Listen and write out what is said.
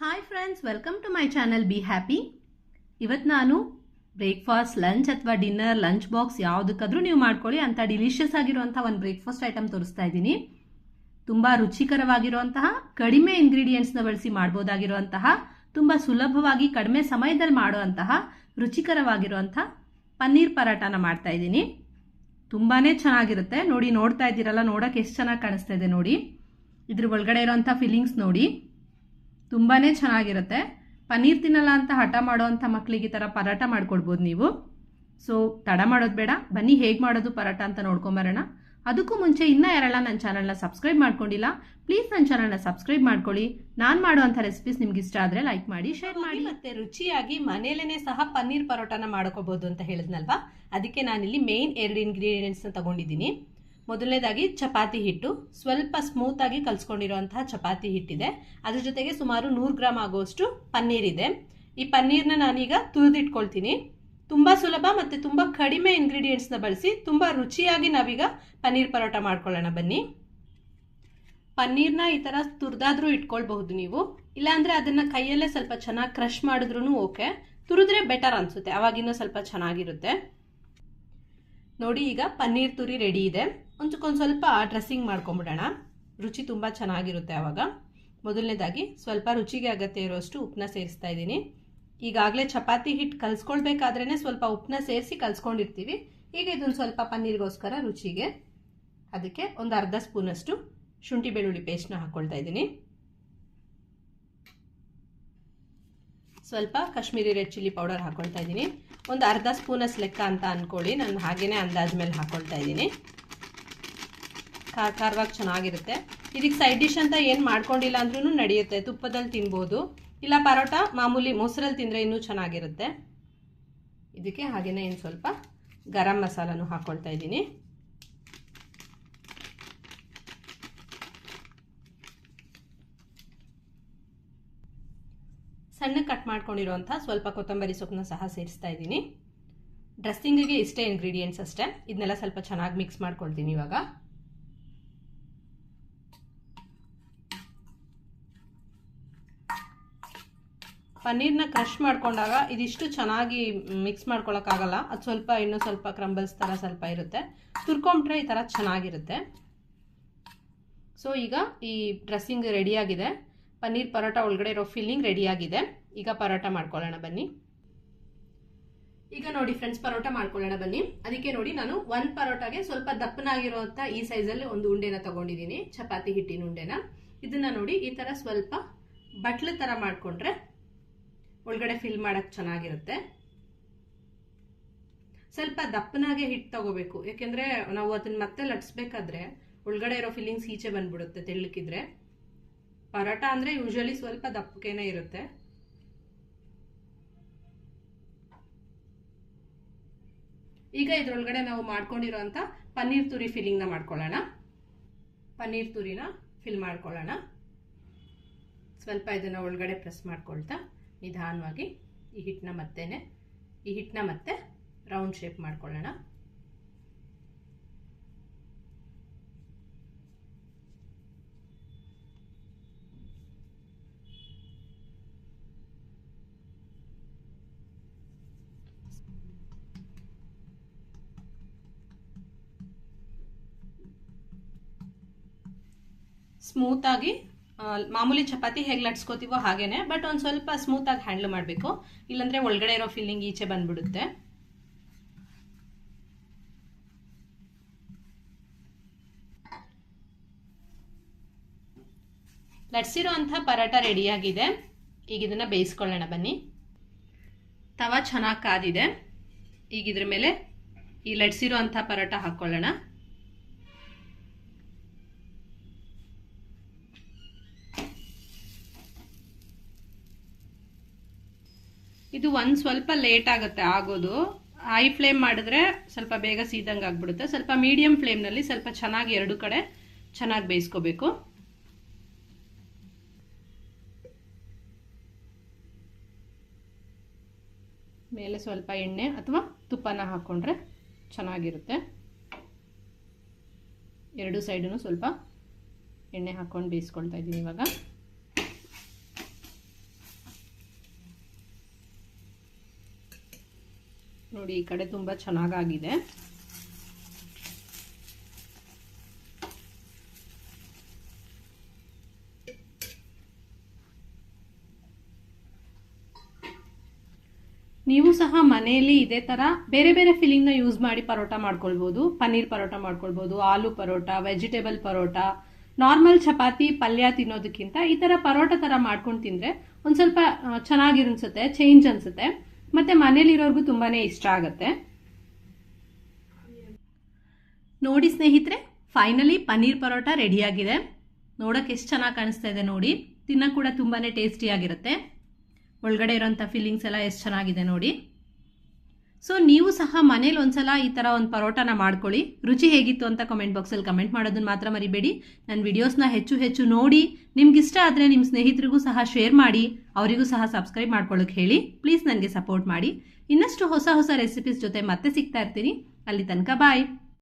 Hi friends welcome to my channel be happy ಇವತ್ತು ನಾನು breakfast lunch ಅಥವಾ dinner lunch box ಯಾವುದಕ್ಕಾದ್ರೂ ನೀವು ಮಾಡ್ಕೊಳ್ಳಿ ಅಂತ ಡಿಲಿಷಿಯಸ್ ಆಗಿರುವಂಥ ಒಂದು ಬ್ರೇಕ್ಫಾಸ್ಟ್ ಐಟಮ್ ತೋರಿಸ್ತಾ ಇದ್ದೀನಿ. ತುಂಬ ರುಚಿಕರವಾಗಿರುವಂತಹ, ಕಡಿಮೆ ಇಂಗ್ರೀಡಿಯೆಂಟ್ಸ್ನ ಬಳಸಿ ಮಾಡ್ಬೋದಾಗಿರುವಂತಹ, ತುಂಬ ಸುಲಭವಾಗಿ ಕಡಿಮೆ ಸಮಯದಲ್ಲಿ ಮಾಡುವಂತಹ, ರುಚಿಕರವಾಗಿರುವಂಥ ಪನ್ನೀರ್ ಪರಾಟಾನ ಮಾಡ್ತಾ ಇದ್ದೀನಿ. ತುಂಬಾ ಚೆನ್ನಾಗಿರುತ್ತೆ. ನೋಡಿ, ನೋಡ್ತಾ ಇದ್ದೀರಲ್ಲ, ನೋಡೋಕೆ ಎಷ್ಟು ಚೆನ್ನಾಗಿ ಕಾಣಿಸ್ತಾ ಇದೆ ನೋಡಿ. ಇದ್ರ ಒಳಗಡೆ ಇರೋವಂಥ ಫೀಲಿಂಗ್ಸ್ ನೋಡಿ. ತುಂಬಾ ಚೆನ್ನಾಗಿರುತ್ತೆ. ಪನ್ನೀರ್ ತಿನ್ನಲ್ಲ ಅಂತ ಹಠ ಮಾಡೋವಂಥ ಮಕ್ಕಳಿಗೆ ಈ ಥರ ಪರಾಟ ಮಾಡ್ಕೊಡ್ಬೋದು ನೀವು. ಸೊ ತಡ ಮಾಡೋದು ಬೇಡ. ಬನ್ನಿ ಹೇಗೆ ಮಾಡೋದು ಪರಾಟ ಅಂತ ನೋಡ್ಕೊಂಬರೋಣ. ಅದಕ್ಕೂ ಮುಂಚೆ ಇನ್ನೂ ಯಾರೆಲ್ಲ ನನ್ನ ಚಾನಲ್ನ ಸಬ್ಸ್ಕ್ರೈಬ್ ಮಾಡ್ಕೊಂಡಿಲ್ಲ ಪ್ಲೀಸ್ ನನ್ನ ಚಾನಲ್ನ ಸಬ್ಸ್ಕ್ರೈಬ್ ಮಾಡ್ಕೊಳ್ಳಿ. ನಾನು ಮಾಡುವಂಥ ರೆಸಿಪೀಸ್ ನಿಮ್ಗೆ ಇಷ್ಟ ಆದರೆ ಲೈಕ್ ಮಾಡಿ ಶೇರ್ ಮಾಡಿ. ಮತ್ತೆ ರುಚಿಯಾಗಿ ಮನೇಲೇ ಸಹ ಪನ್ನೀರ್ ಪರೋಟಾನ ಮಾಡ್ಕೋಬಹುದು ಅಂತ ಹೇಳಿದ್ನಲ್ವಾ? ಅದಕ್ಕೆ ನಾನಿಲ್ಲಿ ಮೇನ್ ಎರಡು ಇಂಗ್ರೀಡಿಯೆಂಟ್ಸ್ನ ತಗೊಂಡಿದ್ದೀನಿ. ಮೊದಲನೇದಾಗಿ ಚಪಾತಿ ಹಿಟ್ಟು. ಸ್ವಲ್ಪ ಸ್ಮೂತ್ ಆಗಿ ಕಲ್ಸ್ಕೊಂಡಿರುವಂತಹ ಚಪಾತಿ ಹಿಟ್ಟಿದೆ. ಅದ್ರ ಜೊತೆಗೆ ಸುಮಾರು ನೂರು ಗ್ರಾಮ್ ಆಗುವಷ್ಟು ಪನ್ನೀರ್ ಇದೆ. ಈ ಪನ್ನೀರ್ನ ನಾನೀಗ ತುರಿದಿಟ್ಕೊಳ್ತೀನಿ. ತುಂಬ ಸುಲಭ ಮತ್ತು ತುಂಬ ಕಡಿಮೆ ಇಂಗ್ರೀಡಿಯೆಂಟ್ಸ್ನ ಬಳಸಿ ತುಂಬ ರುಚಿಯಾಗಿ ನಾವೀಗ ಪನ್ನೀರ್ ಪರೋಟ ಮಾಡ್ಕೊಳ್ಳೋಣ. ಬನ್ನಿ. ಪನ್ನೀರ್ನ ಈ ಥರ ತುರಿದಾದ್ರೂ ಇಟ್ಕೊಳ್ಬಹುದು ನೀವು. ಇಲ್ಲಾಂದರೆ ಅದನ್ನು ಕೈಯಲ್ಲೇ ಸ್ವಲ್ಪ ಚೆನ್ನಾಗಿ ಕ್ರಷ್ ಮಾಡಿದ್ರೂ ಓಕೆ. ತುರಿದ್ರೆ ಬೆಟರ್ ಅನ್ಸುತ್ತೆ. ಅವಾಗಿನ್ನೂ ಸ್ವಲ್ಪ ಚೆನ್ನಾಗಿರುತ್ತೆ. ನೋಡಿ, ಈಗ ಪನ್ನೀರ್ ತುರಿ ರೆಡಿ ಇದೆ. ಒಂಚಕ್ಕೊಂದು ಸ್ವಲ್ಪ ಡ್ರೆಸ್ಸಿಂಗ್ ಮಾಡ್ಕೊಂಬಿಡೋಣ. ರುಚಿ ತುಂಬ ಚೆನ್ನಾಗಿರುತ್ತೆ ಆವಾಗ ಮೊದಲನೇದಾಗಿ ಸ್ವಲ್ಪ ರುಚಿಗೆ ಅಗತ್ಯ ಇರೋಷ್ಟು ಉಪ್ಪನ್ನ ಸೇರಿಸ್ತಾ ಇದ್ದೀನಿ. ಈಗಾಗಲೇ ಚಪಾತಿ ಹಿಟ್ಟು ಕಲಿಸ್ಕೊಳ್ಬೇಕಾದ್ರೇ ಸ್ವಲ್ಪ ಉಪ್ಪನ್ನ ಸೇರಿಸಿ ಕಲಿಸ್ಕೊಂಡಿರ್ತೀವಿ. ಈಗ ಇದೊಂದು ಸ್ವಲ್ಪ ಪನ್ನೀರ್ಗೋಸ್ಕರ ರುಚಿಗೆ. ಅದಕ್ಕೆ ಒಂದು ಅರ್ಧ ಸ್ಪೂನಷ್ಟು ಶುಂಠಿ ಬೆಳ್ಳುಳ್ಳಿ ಪೇಸ್ಟ್ನ ಹಾಕ್ಕೊಳ್ತಾ ಇದ್ದೀನಿ. ಸ್ವಲ್ಪ ಕಾಶ್ಮೀರಿ ರೆಡ್ ಚಿಲ್ಲಿ ಪೌಡರ್ ಹಾಕ್ಕೊಳ್ತಾ ಇದ್ದೀನಿ. ಒಂದು ಅರ್ಧ ಸ್ಪೂನಸ್ ಲೆಕ್ಕ ಅಂತ ಅಂದ್ಕೊಳ್ಳಿ ನಾನು ಹಾಗೇ ಅಂದಾಜ ಮೇಲೆ ಹಾಕ್ಕೊಳ್ತಾ ಇದ್ದೀನಿ. ಖಾರ, ಖಾರವಾಗಿ ಚೆನ್ನಾಗಿರುತ್ತೆ. ಇದಕ್ಕೆ ಸೈಡ್ ಡಿಶ್ ಅಂತ ಏನು ಮಾಡ್ಕೊಂಡಿಲ್ಲ ಅಂದ್ರೂ ನಡೆಯುತ್ತೆ. ತುಪ್ಪದಲ್ಲಿ ತಿನ್ಬೋದು. ಇಲ್ಲ, ಪರೋಟ ಮಾಮೂಲಿ ಮೊಸರಲ್ಲಿ ತಿಂದರೆ ಇನ್ನೂ ಚೆನ್ನಾಗಿರುತ್ತೆ. ಇದಕ್ಕೆ ಹಾಗೆಯೇ ಇನ್ನು ಸ್ವಲ್ಪ ಗರಂ ಮಸಾಲನೂ ಹಾಕ್ಕೊಳ್ತಾ ಇದ್ದೀನಿ. ಸಣ್ಣ ಕಟ್ ಮಾಡ್ಕೊಂಡಿರುವಂಥ ಸ್ವಲ್ಪ ಕೊತ್ತಂಬರಿ ಸೊಪ್ಪನ್ನ ಸಹ ಸೇರಿಸ್ತಾ ಇದ್ದೀನಿ. ಡ್ರೆಸ್ಸಿಂಗಿಗೆ ಇಷ್ಟೇ ಇಂಗ್ರೀಡಿಯೆಂಟ್ಸ್ ಅಷ್ಟೇ. ಇದನ್ನೆಲ್ಲ ಸ್ವಲ್ಪ ಚೆನ್ನಾಗಿ ಮಿಕ್ಸ್ ಮಾಡ್ಕೊಳ್ತೀನಿ ಇವಾಗ. ಪನ್ನೀರ್ನ ಕ್ರಷ್ ಮಾಡ್ಕೊಂಡಾಗ ಇದಿಷ್ಟು ಚೆನ್ನಾಗಿ ಮಿಕ್ಸ್ ಮಾಡ್ಕೊಳಕ್ಕಾಗಲ್ಲ. ಅದು ಸ್ವಲ್ಪ ಇನ್ನೂ ಸ್ವಲ್ಪ ಕ್ರಂಬಲ್ಸ್ ಥರ ಸ್ವಲ್ಪ ಇರುತ್ತೆ. ತುರ್ಕೊಂಬಿಟ್ರೆ ಈ ಥರ ಚೆನ್ನಾಗಿರುತ್ತೆ. ಸೊ ಈಗ ಈ ಡ್ರೆಸ್ಸಿಂಗ್ ರೆಡಿಯಾಗಿದೆ ಪನ್ನೀರ್ ಪರೋಟ ಒಳಗಡೆ ಇರೋ ಫಿಲ್ಲಿಂಗ್ ರೆಡಿಯಾಗಿದೆ ಈಗ ಪರೋಟ ಮಾಡ್ಕೊಳ್ಳೋಣ ಬನ್ನಿ. ಈಗ ನೋಡಿ ಫ್ರೆಂಡ್ಸ್ ಪರೋಟ ಮಾಡ್ಕೊಳ್ಳೋಣ ಬನ್ನಿ. ಅದಕ್ಕೆ ನೋಡಿ ನಾನು ಒಂದು ಪರೋಟಾಗೆ ಸ್ವಲ್ಪ ದಪ್ಪನಾಗಿರುವಂಥ ಈ ಸೈಜಲ್ಲಿ ಒಂದು ಉಂಡೆನ ತಗೊಂಡಿದ್ದೀನಿ. ಚಪಾತಿ ಹಿಟ್ಟಿನ ಉಂಡೆನ. ಇದನ್ನ ನೋಡಿ ಈ ಥರ ಸ್ವಲ್ಪ ಬಟ್ಲ ಥರ ಮಾಡಿಕೊಂಡ್ರೆ ಒಳಗಡೆ ಫಿಲ್ ಮಾಡೋಕ್ಕೆ ಚೆನ್ನಾಗಿರುತ್ತೆ. ಸ್ವಲ್ಪ ದಪ್ಪನಾಗೆ ಹಿಟ್ಟು ತಗೋಬೇಕು. ಯಾಕೆಂದ್ರೆ ನಾವು ಅದನ್ನ ಮತ್ತೆ ಲಟ್ಸ್ಬೇಕಾದ್ರೆ ಒಳಗಡೆ ಇರೋ ಫಿಲ್ಲಿಂಗ್ಸ್ ಈಚೆ ಬಂದ್ಬಿಡುತ್ತೆ ತೆಳ್ಳಕ್ಕಿದ್ರೆ ಪರೋಟ ಅಂದರೆ ಯೂಶಲಿ ಸ್ವಲ್ಪ ದಪ್ಪಕೇನೆ ಇರುತ್ತೆ. ಈಗ ಇದರೊಳಗಡೆ ನಾವು ಮಾಡ್ಕೊಂಡಿರೋಂಥ ಪನ್ನೀರ್ ತುರಿ ಫಿಲ್ಲಿಂಗ್ನ ಮಾಡ್ಕೊಳ್ಳೋಣ. ಪನ್ನೀರ್ ತುರಿನ ಫಿಲ್ ಮಾಡ್ಕೊಳ್ಳೋಣ. ಸ್ವಲ್ಪ ಇದನ್ನು ಒಳಗಡೆ ಪ್ರೆಸ್ ಮಾಡ್ಕೊಳ್ತಾ ನಿಧಾನವಾಗಿ ಈ ಹಿಟ್ಟನ್ನ ಮತ್ತೇನೆ, ಈ ಹಿಟ್ಟನ್ನ ಮತ್ತೆ ರೌಂಡ್ ಶೇಪ್ ಮಾಡ್ಕೊಳ್ಳೋಣ. ಸ್ಮೂತಾಗಿ ಮಾಮೂಲಿ ಚಪಾತಿ ಹೇಗೆ ಲಟ್ಸ್ಕೋತೀವೋ ಹಾಗೇನೆ ಬಟ್ ಒಂದು ಸ್ವಲ್ಪ ಸ್ಮೂತಾಗಿ ಹ್ಯಾಂಡಲ್ ಮಾಡಬೇಕು. ಇಲ್ಲಾಂದರೆ ಒಳಗಡೆ ಇರೋ ಫೀಲಿಂಗ್ ಈಚೆ ಬಂದ್ಬಿಡುತ್ತೆ. ಲಟ್ಸಿರೋ ಅಂಥ ಪರಾಟ ರೆಡಿಯಾಗಿದೆ ಈಗ ಇದನ್ನು ಬೇಯಿಸ್ಕೊಳ್ಳೋಣ ಬನ್ನಿ. ತವ ಚೆನ್ನಾಗಿ ಕಾದಿದೆ. ಈಗ ಇದ್ರ ಮೇಲೆ ಈ ಲಟ್ಸಿರೋ ಅಂಥ ಪರೋಟ ಹಾಕ್ಕೊಳ್ಳೋಣ ಇದು ಒಂದು ಸ್ವಲ್ಪ ಲೇಟ್ ಆಗುತ್ತೆ ಆಗೋದು. ಹೈ ಫ್ಲೇಮ್ ಮಾಡಿದ್ರೆ ಸ್ವಲ್ಪ ಬೇಗ ಸೀದಂಗೆ ಆಗ್ಬಿಡುತ್ತೆ. ಸ್ವಲ್ಪ ಮೀಡಿಯಂ ಫ್ಲೇಮ್ನಲ್ಲಿ ಸ್ವಲ್ಪ ಚೆನ್ನಾಗಿ ಎರಡು ಕಡೆ ಚೆನ್ನಾಗಿ ಬೇಯಿಸ್ಕೋಬೇಕು. ಮೇಲೆ ಸ್ವಲ್ಪ ಎಣ್ಣೆ ಅಥವಾ ತುಪ್ಪನ ಹಾಕ್ಕೊಂಡ್ರೆ ಚೆನ್ನಾಗಿರುತ್ತೆ. ಎರಡು ಸೈಡೂ ಸ್ವಲ್ಪ ಎಣ್ಣೆ ಹಾಕ್ಕೊಂಡು ಬೇಯಿಸ್ಕೊಳ್ತಾ ಇದ್ದೀನಿ ಇವಾಗ. ನೋಡಿ, ಈ ಕಡೆ ತುಂಬ ಚೆನ್ನಾಗಾಗಿದೆ. ನೀವು ಸಹ ಮನೆಯಲ್ಲಿ ಇದೇ ತರ ಬೇರೆ ಬೇರೆ ಫಿಲ್ಲಿಂಗ್ನ ಯೂಸ್ ಮಾಡಿ ಪರೋಟ ಮಾಡ್ಕೊಳ್ಬೋದು. ಪನ್ನೀರ್ ಪರೋಟ ಮಾಡ್ಕೊಳ್ಬೋದು, ಆಲೂ ಪರೋಟ ವೆಜಿಟೇಬಲ್ ಪರೋಟ ನಾರ್ಮಲ್ ಚಪಾತಿ, ಪಲ್ಯ ತಿನ್ನೋದಕ್ಕಿಂತ ಈ ತರ ಪರೋಟ ತರ ಮಾಡ್ಕೊಂಡು ತಿಂದ್ರೆ ಒಂದ್ ಸ್ವಲ್ಪ ಚೆನ್ನಾಗಿರನ್ಸುತ್ತೆ ಚೇಂಜ್ ಅನ್ಸುತ್ತೆ. ಮತ್ತೆ ಮನೇಲಿರೋರ್ಗೂ ತುಂಬಾನೇ ಇಷ್ಟ ಆಗುತ್ತೆ. ನೋಡಿ ಸ್ನೇಹಿತರೆ ಫೈನಲಿ ಪನ್ನೀರ್ ಪರೋಟ ರೆಡಿಯಾಗಿದೆ ನೋಡೋಕೆ ಎಷ್ಟು ಚೆನ್ನಾಗಿ ಕಾಣಿಸ್ತಾ ಇದೆ ನೋಡಿ. ತಿನ್ನೋಕೆ ಕೂಡ ತುಂಬಾ ಟೇಸ್ಟಿಯಾಗಿರುತ್ತೆ ಒಳಗಡೆ ಇರೋಂಥ ಫೀಲಿಂಗ್ಸ್ ಎಲ್ಲ ಎಷ್ಟು ಚೆನ್ನಾಗಿದೆ ನೋಡಿ. ಸೊ ನೀವು ಸಹ ಮನೇಲಿ ಒಂದ್ಸಲ ಈ ಥರ ಒಂದು ಪರೋಟನ ಮಾಡ್ಕೊಳ್ಳಿ. ರುಚಿ ಹೇಗಿತ್ತು ಅಂತ ಕಮೆಂಟ್ ಬಾಕ್ಸಲ್ಲಿ ಕಮೆಂಟ್ ಮಾಡೋದನ್ನ ಮಾತ್ರ ಮರಿಬೇಡಿ. ನನ್ನ ವಿಡಿಯೋಸ್ನ ಹೆಚ್ಚು ಹೆಚ್ಚು ನೋಡಿ ನಿಮ್ಗೆ ಇಷ್ಟ ಆದರೆ ನಿಮ್ಮ ಸ್ನೇಹಿತರಿಗೂ ಸಹ ಶೇರ್ ಮಾಡಿ, ಅವರಿಗೂ ಸಹ ಸಬ್ಸ್ಕ್ರೈಬ್ ಮಾಡ್ಕೊಳ್ಳೋಕೆ ಹೇಳಿ. ಪ್ಲೀಸ್ ನನಗೆ ಸಪೋರ್ಟ್ ಮಾಡಿ. ಇನ್ನಷ್ಟು ಹೊಸ ಹೊಸ ರೆಸಿಪೀಸ್ ಜೊತೆ ಮತ್ತೆ ಸಿಗ್ತಾ ಇರ್ತೀನಿ. ಅಲ್ಲಿ ತನಕ ಬಾಯ್